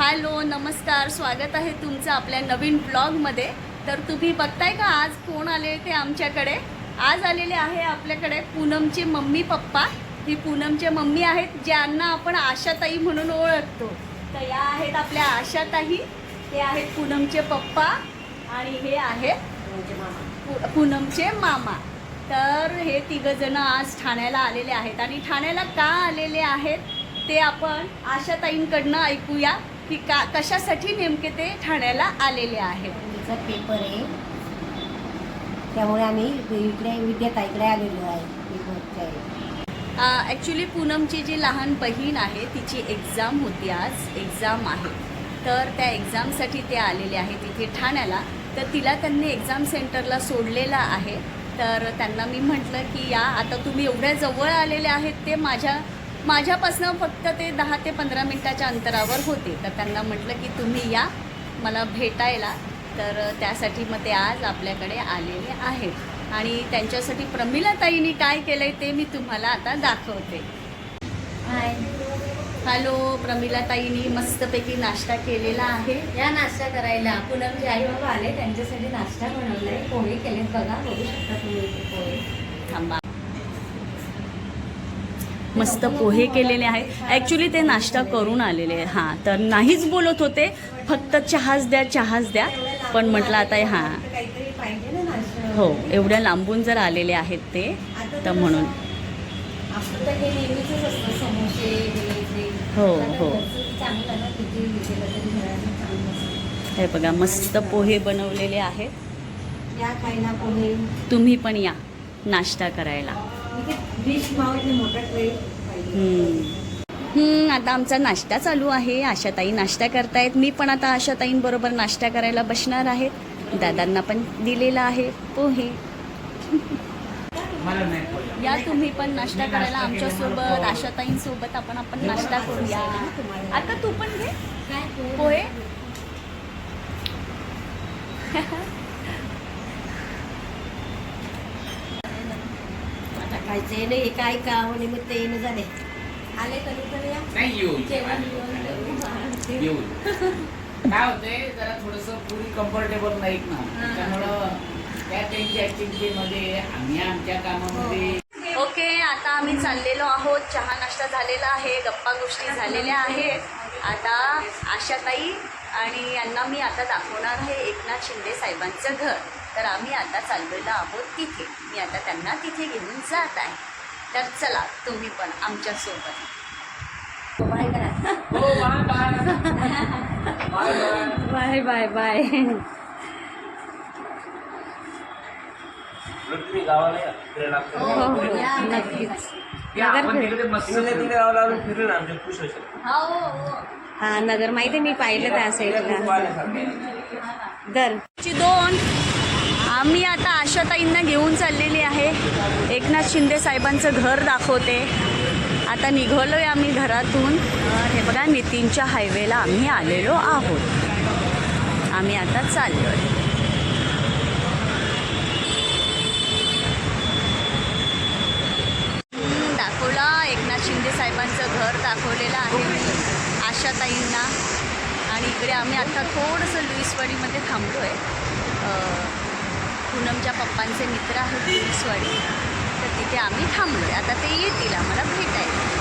Hello नमस्कार स्वागत आहे तुमचं आपल्या नवीन ब्लॉगमध्ये. तर तुम्ही बघताय का आज कोण आले ते आमच्याकडे? आज आलेले आहे आपल्याकडे पूनमचे मम्मी पप्पा. ही पूनमचे मम्मी आहेत ज्यांना आपण आशाताई म्हणून ओळखतो. तर या आहेत आपल्या आशाताई हे आहेत पूनमचे पप्पा आणि हे आहेत पूनमचे मामा. तर हे तिघजण आज ठाण्याला आलेले आहेत. आणि ठाण्याला का आलेले आहेत ते आपण आशाताईंकडनं ऐकूया. की का कशासाठी नेमके ते ठाण्याला आलेले आहेत? मुलीचा पेपर आहे. त्यामुळे आम्ही इकडे विद्याताईकडे आलेलो आहे पेपरच्या आहे. ॲक्च्युली पूनमची जी लहान बहीण आहे तिची एक्झाम होती आज. एक्झाम आहे. तर त्या एक्झामसाठी ते आलेले आहेत इथे ठाण्याला. तर तिला त्यांनी एक्झाम सेंटरला सोडलेलं आहे. तर त्यांना मी म्हटलं की या आता तुम्ही एवढ्या जवळ आलेले आहेत ते माझ्या माझ्यापासनं फक्त ते दहा ते पंधरा मिनटाच्या अंतरावर होते. तर त्यांना म्हटलं की तुम्ही या मला भेटायला. तर त्यासाठी मग ते आज आपल्याकडे आलेले आहेत. आणि त्यांच्यासाठी प्रमिलाताईंनी काय केलं आहे ते मी तुम्हाला आता दाखवते. हॅलो प्रमिलाताईंनी मस्तपैकी नाश्ता केलेला आहे. या नाश्ता करायला पूनमचे आई बाबा आले त्यांच्यासाठी नाश्ता बनवलाय. पोहे केलेत बघा बघू शकता तुम्ही पोहे. थांबा. मस्त पोहे केलेले आहेत. ॲक्च्युली ते नाश्ता करून आलेले आहे हां तर नाहीच बोलत होते. फक्त चहाच द्या चहाच द्या. पण म्हटलं आता हां. हो एवढ्या लांबून जर आलेले आहेत ते तर म्हणून. हे हे. हो, बघा मस्त पोहे बनवलेले आहेत. तुम्ही पण या नाश्ता करायला. डिश पाहिजे. आता आमचा नाश्ता चालू आहे. आशाताई नाश्ता करतायत. मी पण आता आशाताईंबरोबर नाश्ता करायला बसणार आहेत दादांना पण दिलेला आहे. पोहे. या तुम्ही पण नाश्ता करायला आमच्यासोबत आशाताईंसोबत आपण आपण नाश्ता करूया. आता तू पण घे. पोहे? खायचंय नाही काय का म्हणे मग ते येणं झाले. आले नाही येऊ. येऊ काय होतंय जरा थोडस पुरी कम्फर्टेबल नाहीत ना. त्यामुळं त्या त्यांच्या ऍक्टिव्हिटीमध्ये आम्ही आमच्या कामामध्ये ओके आता आम्ही चाललेलो आहोत. चहा नाश्ता झालेला आहे गप्पा गोष्टी झालेल्या आहेत. आता आशाताई आणि यांना मी आता दाखवणार आहे एकनाथ शिंदे साहेबांचं घर. तर आम्ही आता चाललेलो आहोत तिथे. मी आता त्यांना तिथे घेऊन जात आहे. तर चला तुम्ही पण आमच्यासोबत. बाय करा. हो बाय बाय. बाय हो हो हा. नगर माहिती मी पाहिलं त्या साईडला दर. दोन आम्ही आता आशाताईंना घेऊन चाललेली आहे. एकनाथ शिंदे साहेबांचं घर दाखवते. आता निघालो आहे आम्ही घरातून. हे बघा नितीनच्या हायवेला आम्ही आलेलो आहोत. आम्ही आता चाललो आहे दाखवला एकनाथ शिंदे साहेबांचं घर दाखवलेलं आहे आशाताईंना. आणि इकडे आम्ही आता थोडंसं लुईसवाडीमध्ये थांबलो आहे पूनमच्या पप्पांचे मित्र आहेत लुईसवाडी तर तिथे आम्ही थांबलो आहे आता ते येतील आम्हाला भेटायला.